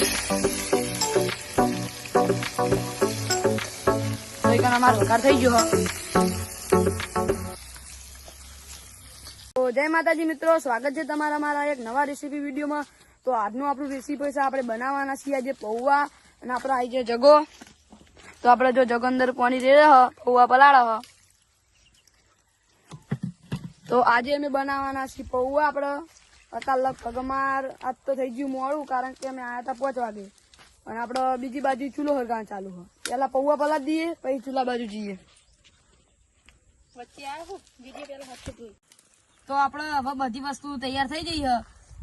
તો જય માતાજી મિત્રો, સ્વાગત છે તમારા મારા એક નવા રેસીપી વિડીયોમાં. તો આજનું આપણું રેસીપી છે, આપણે બનાવવાના છીએ આજે પૌવા અને આપણે આવી છે જગો. તો આપણે જો જગો અંદર પાણી રે પૌવા પલાળા હ. તો આજે અમે બનાવવાના છીએ પૌવા આપણે. અત્યારે લગભગ અમાર આજ તો થઈ ગયું મોડું કારણ કે અમે આવ્યા હતા પાંચ વાગે. અને આપણે બીજી બાજુ ચૂલો હરગાણ ચાલુ હોય. પેલા પૌવા પલા દઈએ પછી ચૂલા બાજુ જઈએ. તો આપણે હવે બધી વસ્તુ તૈયાર થઈ ગઈ હ.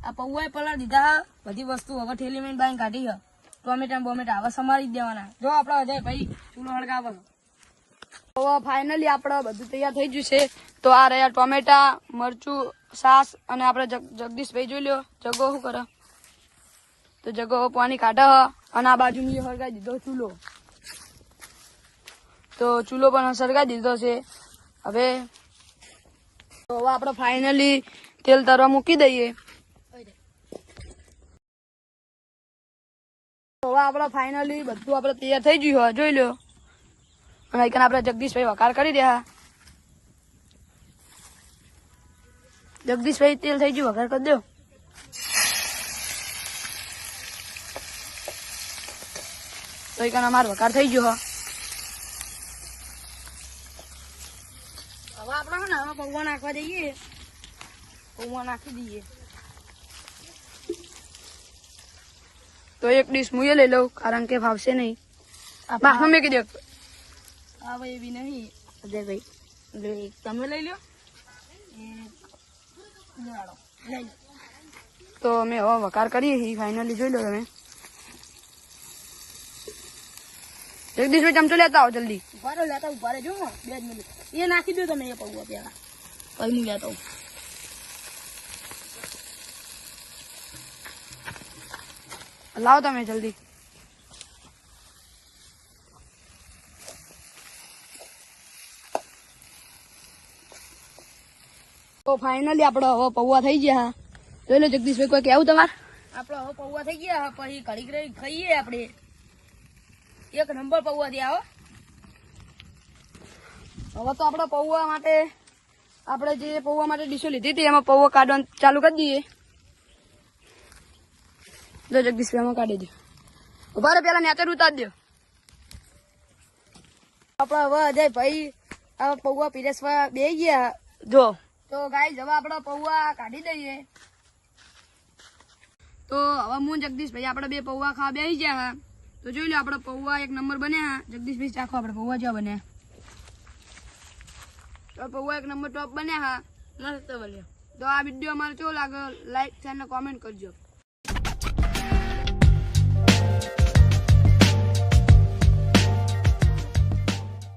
આ પૌવા પલાળ દીધા બધી વસ્તુ હવે ઠેલી મેં બાઈ કાઢી હ. ટોમેટા બોમેટા હવે સમારી જ દેવાના. જો આપણે અજય ભાઈ ચૂલો હળગાવો. હવે ફાઇનલી આપણે બધું તૈયાર થઈ ગયું છે. તો આ રહ્યા ટોમેટા મરચું સાસ અને આપણે જગ- જગદીશભાઈ જોઈ લ્યો. જગો શું કરે? તો જગો પાણી કાઢે અને આ બાજુ મેં હળગાઈ દીધો ચૂલો. તો ચૂલો પણ સળગાવી દીધો છે. હવે તો હવે આપણે ફાઇનલી તેલ તરવા મૂકી દઈએ. હવે આપણે ફાઇનલી બધું આપણે તૈયાર થઈ ગયું હોય જોઈ લો અને આપણે જગદીશભાઈ વકાર કરી રહ્યા. જગદીશભાઈ તેલ થઈ ગયું વઘાર કરી દો. તો એક અમારો વઘાર થઈ ગયો હો. હવે આપણે ને હવે પૌવા નાખવા દઈએ પૌવા નાખી દઈએ. તો એક ડીશ મુએ લઈ લઉં કારણ કે ભાવશે નહીં. માફા મેં કીધું હા ભાઈ એવી નહીં. અજયભાઈ. એટલે તમે લઈ લો તો અમે હવે વકાર કરીએ છીએ ફાઇનલી જોઈ લો તમે. જગદીશભાઈ ચમચો લેતા આવો જલ્દી. ઉભારો લેતા ઉભારે જો બે જ મિનિટ. એ નાખી દો તમે એ પૌવા પેલા પછી હું લેતો આવું. લાવો તમે જલ્દી. તો ફાઇનલી આપણે હવે પૌવા થઈ ગયા જોઈ લો જગદીશભાઈ કોઈ કેવું તમારે? આપડે હવે પૌવા થઈ ગયા પછી ઘડીક રહી ખાઈએ આપણે. એક નંબર પૌવા થયા હવે તો આપણે પૌવા માટે આપણે જે પૌવા માટે ડીશો લીધી હતી એમાં પૌવા કાઢવાનું ચાલુ કરી દઈએ. જો જગદીશભાઈ એમાં કાઢી દો. ઊભા પેલા નેચર ઉતાર દો. આપડે હવે અજય ભાઈ આ પૌવા પીરસવા બે ગયા. જો. તો ગાય હવે આપડે પૌવા કાઢી દઈએ. તો હવે હું જગદીશભાઈ આપણે બે પૌવા ખાવા બેસી ગયા હા. તો જોઈ લો આપણે પૌવા એક નંબર બન્યા જગદીશભાઈ ચાખો આપણે પૌવા જ્યાં બન્યા. તો પૌવા એક નંબર ટોપ બન્યા હા. મસ્ત બન્યો. તો આ વીડિયો અમારે કેવો લાગે લાઈક અને કોમેન્ટ કરજો.